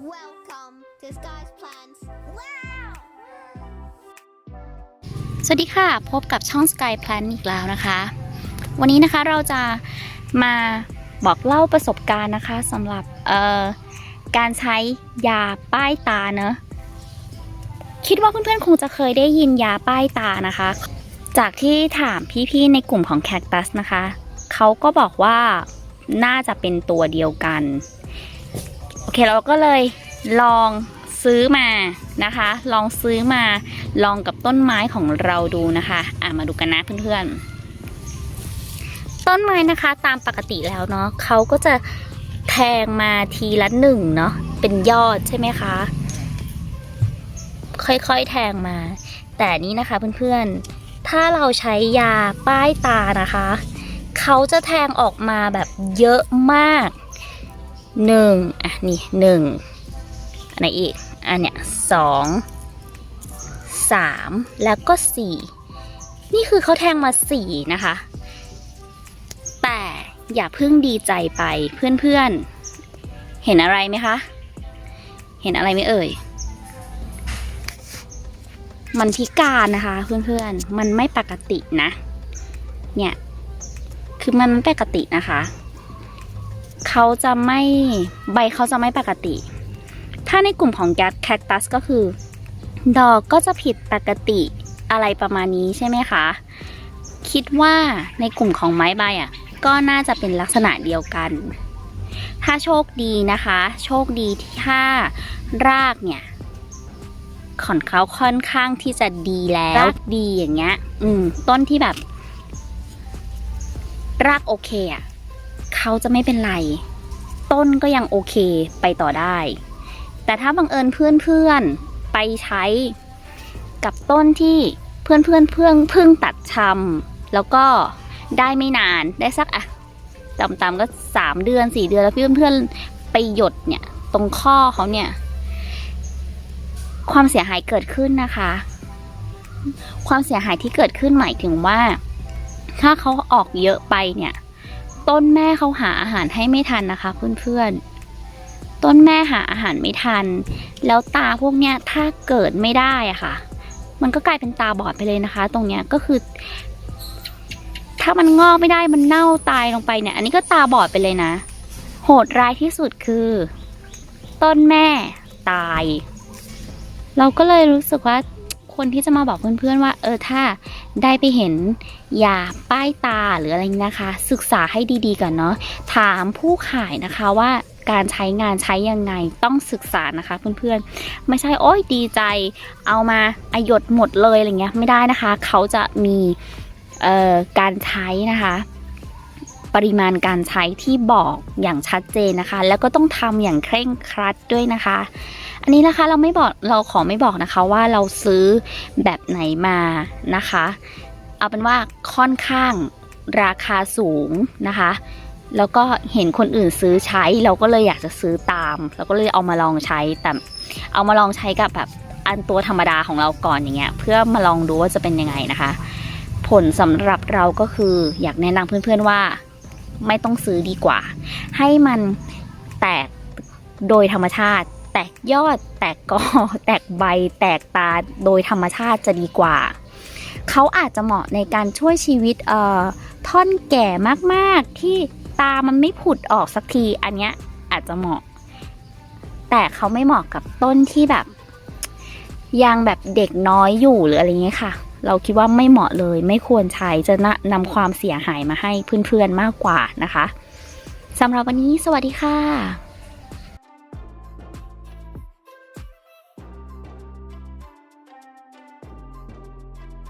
Welcome to Sky's Plans. Wow! สวัสดีค่ะ พบกับช่อง Sky Plan อีกแล้วนะคะ วันนี้นะคะเราจะมาบอกเล่าประสบการณ์นะคะสำหรับเอ่อการใช้ยาป้ายตาเนอะคิดว่าเพื่อนๆคงจะเคยได้ยินยาป้ายตานะคะ จากที่ถามพี่ๆในกลุ่มของแคคตัสนะคะ เขาก็บอกว่าน่าจะเป็นตัวเดียวกัน เคเราก็เลยลองซื้อมานะคะ ลองซื้อมาลองกับต้นไม้ของเราดูนะคะอะมาดูกันนะเพื่อนๆ ต้นไม้นะคะตามปกติแล้วเนาะเขาก็จะแทงมาทีละหนึ่งเนาะเป็นยอดใช่ไหมคะ ค่อยๆแทงมา แต่นี้นะคะเพื่อนๆ ถ้าเราใช้ยาป้ายตานะคะ เขาจะแทงออกมาแบบเยอะมาก หนึ่งอะนี่หนึ่งอันไหนอีกอันเนี้ยสองสามแล้วก็สี่นี่คือเขาแทงมาสี่นะคะ แต่อย่าเพิ่งดีใจไปเพื่อนๆ เห็นอะไรไหมคะ เห็นอะไรไหมเอ่ย มันพิการนะคะเพื่อนๆ มันไม่ปกตินะ เนี่ย คือมันไม่ปกตินะคะ เขาจะไม่ใบเขาจะไม่ปกติ ถ้าในกลุ่มของแกแคคตัสก็คือ ดอกก็จะผิดปกติอะไรประมาณนี้ใช่ไหมคะ คิดว่าในกลุ่มของไม้ใบอะ ก็น่าจะเป็นลักษณะเดียวกัน ถ้าโชคดีนะคะ โชคดีที่ถ้ารากเนี่ยขอนเขาค่อนข้างที่จะดีแล้วรากดีอย่างเงี้ย อืม ต้นที่แบบ รากโอเคอะ เขาจะไม่เป็นไร ต้นก็ยังโอเคไปต่อได้ แต่ถ้าบังเอิญเพื่อนเพื่อนๆไปใช้กับต้นที่เพื่อนเพื่อนเพื่อนเพิ่งตัดชำแล้วก็ได้ไม่นานได้สักอะต่ำๆก็สามเดือนสี่เดือนแล้วเพื่อนเพื่อนๆไปหยดเนี่ย ตรงข้อเขาเนี่ย ความเสียหายเกิดขึ้นนะคะ ความเสียหายที่เกิดขึ้นหมายถึงว่า ถ้าเขาออกเยอะไปเนี่ย ต้นแม่เขาหาอาหารให้ไม่ทันนะคะ เพื่อนๆ ต้นแม่หาอาหารไม่ทัน แล้วตาพวกเนี้ยถ้าเกิดไม่ได้อะค่ะ มันก็กลายเป็นตาบอดไปเลยนะคะ ตรงเนี้ยก็คือ ถ้ามันงอกไม่ได้มันเน่าตายลงไปเนี่ย อันนี้ก็ตาบอดไปเลยนะ โหดร้ายที่สุดคือ ต้นแม่ตาย เราก็เลยรู้สึกว่า คนที่จะมาบอกเพื่อนๆว่า เออถ้าได้ไปเห็นยาป้ายตาหรืออะไรนะคะ ศึกษาให้ดีๆก่อนเนาะถามผู้ขายนะคะว่าการใช้งานใช้ยังไงต้องศึกษานะคะเพื่อนๆ ไม่ใช่โอ้ยดีใจ เอามาอาหยดหมดเลยอะไรเงี้ยไม่ได้นะคะ เขาจะมีเอ่อการใช้นะคะปริมาณการใช้ที่บอกอย่างชัดเจนนะคะ แล้วก็ต้องทำอย่างเคร่งครัดด้วยนะคะ อันนี้นะคะเราไม่บอกเราขอไม่บอกนะคะว่าเราซื้อแบบไหนมานะคะ เอาเป็นว่าค่อนข้างราคาสูงนะคะ แล้วก็เห็นคนอื่นซื้อใช้ เราก็เลยอยากจะซื้อตาม เราก็เลยเอามาลองใช้แต่เอามาลองใช้กับแบบอันตัวธรรมดาของเราก่อนอย่างเงี้ยเพื่อมาลองดูว่าจะเป็นยังไงนะคะ ผลสำหรับเราก็คืออยากแนะนำเพื่อนๆว่าไม่ต้องซื้อดีกว่า ให้มันแตกโดยธรรมชาติ แตกยอด แตกกอ แตกใบ แตกตาโดยธรรมชาติจะดีกว่า เขาอาจจะเหมาะในการช่วยชีวิตเอ่อท่อนแก่มากๆที่ตามันไม่ผุดออกสักที อันเนี้ยอาจจะเหมาะ แต่เขาไม่เหมาะกับต้นที่แบบ ยังแบบเด็กน้อยอยู่หรืออะไรเงี้ยค่ะ เราคิดว่าไม่เหมาะเลย ไม่ควรใช้จะนะนำความเสียหายมาให้เพื่อนๆมากกว่านะคะสำหรับวันนี้สวัสดีค่ะ